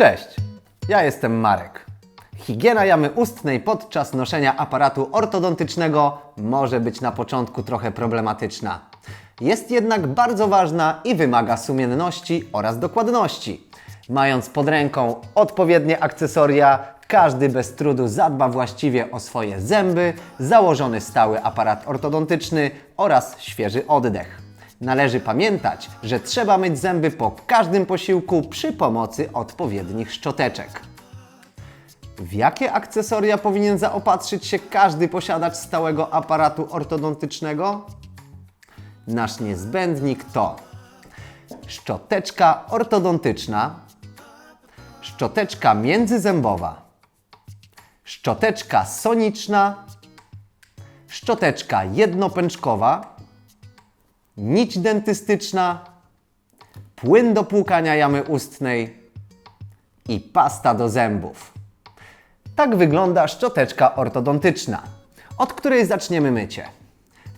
Cześć, ja jestem Marek. Higiena jamy ustnej podczas noszenia aparatu ortodontycznego może być na początku trochę problematyczna. Jest jednak bardzo ważna i wymaga sumienności oraz dokładności. Mając pod ręką odpowiednie akcesoria, każdy bez trudu zadba właściwie o swoje zęby, założony stały aparat ortodontyczny oraz świeży oddech. Należy pamiętać, że trzeba myć zęby po każdym posiłku przy pomocy odpowiednich szczoteczek. W jakie akcesoria powinien zaopatrzyć się każdy posiadacz stałego aparatu ortodontycznego? Nasz niezbędnik to szczoteczka ortodontyczna, szczoteczka międzyzębowa, szczoteczka soniczna, szczoteczka jednopęczkowa, nić dentystyczna, płyn do płukania jamy ustnej i pasta do zębów. Tak wygląda szczoteczka ortodontyczna, od której zaczniemy mycie.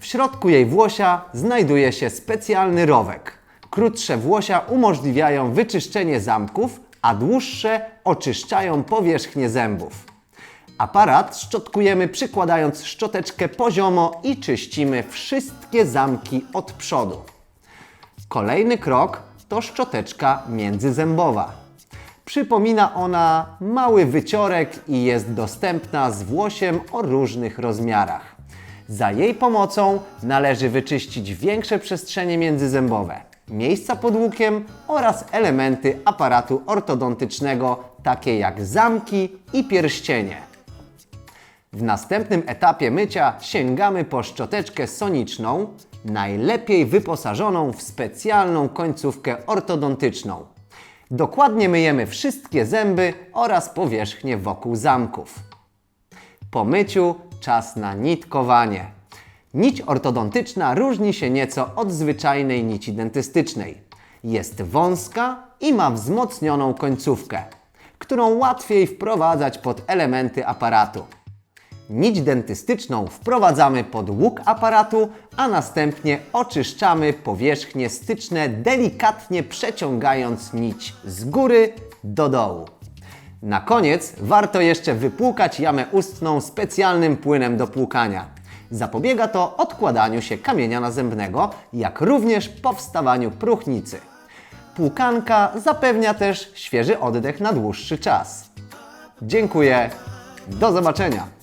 W środku jej włosia znajduje się specjalny rowek. Krótsze włosia umożliwiają wyczyszczenie zamków, a dłuższe oczyszczają powierzchnię zębów. Aparat szczotkujemy przykładając szczoteczkę poziomo i czyścimy wszystkie zamki od przodu. Kolejny krok to szczoteczka międzyzębowa. Przypomina ona mały wyciorek i jest dostępna z włosiem o różnych rozmiarach. Za jej pomocą należy wyczyścić większe przestrzenie międzyzębowe, miejsca pod łukiem oraz elementy aparatu ortodontycznego, takie jak zamki i pierścienie. W następnym etapie mycia sięgamy po szczoteczkę soniczną, najlepiej wyposażoną w specjalną końcówkę ortodontyczną. Dokładnie myjemy wszystkie zęby oraz powierzchnię wokół zamków. Po myciu czas na nitkowanie. Nić ortodontyczna różni się nieco od zwyczajnej nici dentystycznej. Jest wąska i ma wzmocnioną końcówkę, którą łatwiej wprowadzać pod elementy aparatu. Nić dentystyczną wprowadzamy pod łuk aparatu, a następnie oczyszczamy powierzchnie styczne, delikatnie przeciągając nić z góry do dołu. Na koniec warto jeszcze wypłukać jamę ustną specjalnym płynem do płukania. Zapobiega to odkładaniu się kamienia nazębnego, jak również powstawaniu próchnicy. Płukanka zapewnia też świeży oddech na dłuższy czas. Dziękuję. Do zobaczenia.